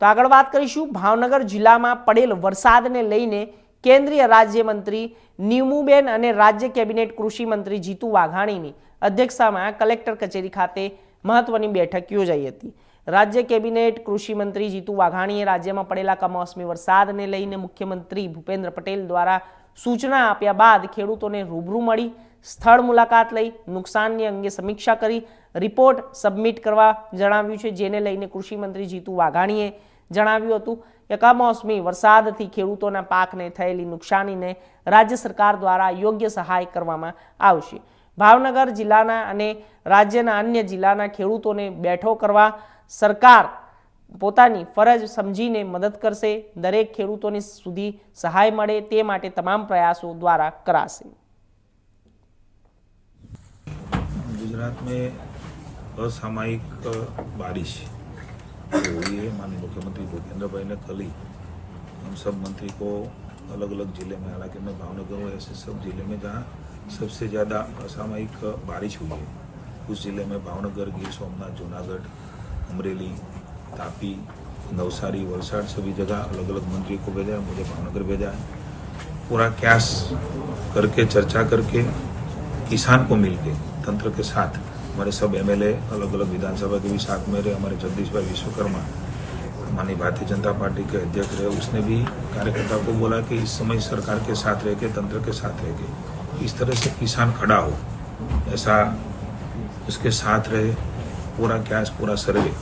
તો આગળ વાત કરીશું, ભાવનગર જિલ્લામાં પડેલ વરસાદને લઈને કેન્દ્રીય રાજ્યમંત્રી નિમુબેન અને રાજ્ય કેબિનેટ કૃષિ મંત્રી જીતુ વાઘાણીની અધ્યક્ષતામાં કલેક્ટર કચેરી ખાતે મહત્વની બેઠક યોજાઈ હતી. રાજ્ય કેબિનેટ કૃષિ મંત્રી જીતુ વાઘાણીએ રાજ્યમાં પડેલા કમોસમી વરસાદને લઈને મુખ્યમંત્રી ભૂપેન્દ્ર પટેલ દ્વારા સૂચના આપ્યા બાદ ખેડૂતોને રૂબરૂ મળી, સ્થળ મુલાકાત લઈ, નુકસાનની અંગે સમીક્ષા કરી રિપોર્ટ સબમિટ કરવા જણાવ્યું છે, જેને લઈને કૃષિમંત્રી જીતુ વાઘાણીએ જણાવ્યું હતું કે કમોસમી વરસાદથી ખેડૂતોના પાકને થયેલી નુકસાનીને રાજ્ય સરકાર દ્વારા યોગ્ય સહાય કરવામાં આવશે. ભાવનગર જિલ્લાના અને રાજ્યના અન્ય જિલ્લાના ખેડૂતોને બેઠો કરવા સરકાર પોતાની ફરજ સમજીને મદદ કરશે, દરેક ખેડૂતોની સુધી સહાય મળે તે માટે તમામ પ્રયાસો દ્વારા કરાશે. ગુજરાત असामयिक बारिश हुई है माननीय मुख्यमंत्री भूपेंद्र भाई ने कल ही हम सब मंत्री को अलग अलग ज़िले में हालाँकि मैं भावनगर हूँ ऐसे सब ज़िले में जहाँ सबसे ज़्यादा असामयिक बारिश हुई है उस ज़िले में भावनगर गिर सोमनाथ जूनागढ़ अमरेली तापी नवसारी वलसाड़ सभी जगह अलग अलग मंत्री को भेजा है मुझे भावनगर भेजा है पूरा क्यास करके चर्चा करके किसान को मिलके तंत्र के साथ हमारे सब एमएलए अलग अलग विधानसभा के भी साथ में रहे हमारे जगदीश भाई विश्वकर्मा माननीय भारतीय जनता पार्टी के अध्यक्ष रहे उसने भी कार्यकर्ता को बोला कि इस समय सरकार के साथ रह के तंत्र के साथ रह के इस तरह से किसान खड़ा हो ऐसा उसके साथ रहे पूरा कैश पूरा सर्वे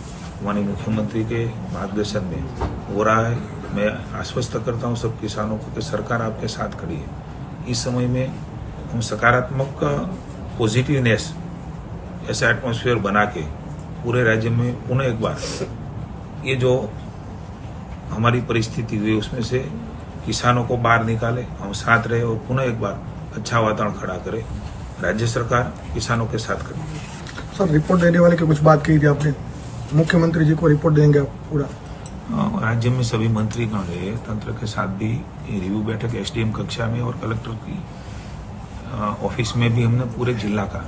माननीय मुख्यमंत्री के मार्गदर्शन में हो रहा है मैं आश्वस्त करता हूँ सब किसानों को कि सरकार आपके साथ खड़ी है इस समय में हम सकारात्मक पॉजिटिवनेस ऐसा एटमोसफियर बना के पूरे राज्य में पुनः एक बार। ये जो हमारी परिस्थिति हुई उसमें से किसानों को बाहर निकाले हम साथ रहे और पुनः एक बार अच्छा वातावरण खड़ा करे। राज्य सरकार किसानों के साथ खड़ी। सर रिपोर्ट देने वाले की कुछ बात कही थी आपने? मुख्यमंत्री जी को रिपोर्ट देंगे आप पूरा। हाँ, राज्य में सभी मंत्रीगण रहे तंत्र के साथ भी रिव्यू बैठक एसडीएम कक्षा में और कलेक्टर की। ऑफ़िस में भी हमने पूरे जिला का।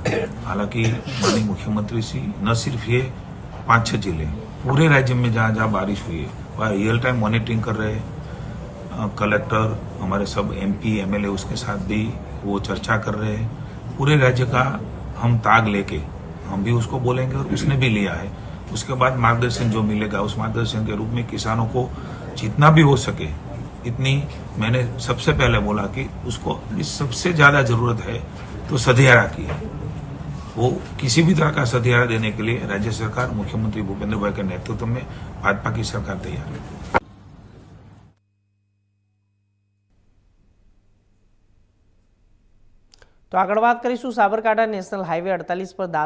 हालाँकि माननीय मुख्यमंत्री जी न सिर्फ़ ये पाँच छह ज़िले। पूरे राज्य में जहाँ जहाँ बारिश हुई है, वहाँ रियल टाइम मॉनिटरिंग कर रहे हैं। कलेक्टर हमारे सब एमपी एमएलए उसके साथ भी वो चर्चा कर रहे हैं। पूरे राज्य का हम ताग लेके, हम भी उसको बोलेंगे और उसने भी लिया है। उसके बाद मार्गदर्शन जो मिलेगा, उस मार्गदर्शन के रूप में किसानों को जितना भी हो सके इतनी मैंने सबसे पहले बोला कि उसको इस सबसे ज्यादा जरूरत है तो सधियारा की है वो किसी भी तरह का सधियारा देने के लिए राज्य सरकार मुख्यमंत्री भूपेंद्र भाई के नेतृत्व में भाजपा की सरकार तैयार है તો આગળ વાત કરીશું સાબરકાંઠા નેશનલ હાઈવે અડતાલીસ પર દાદર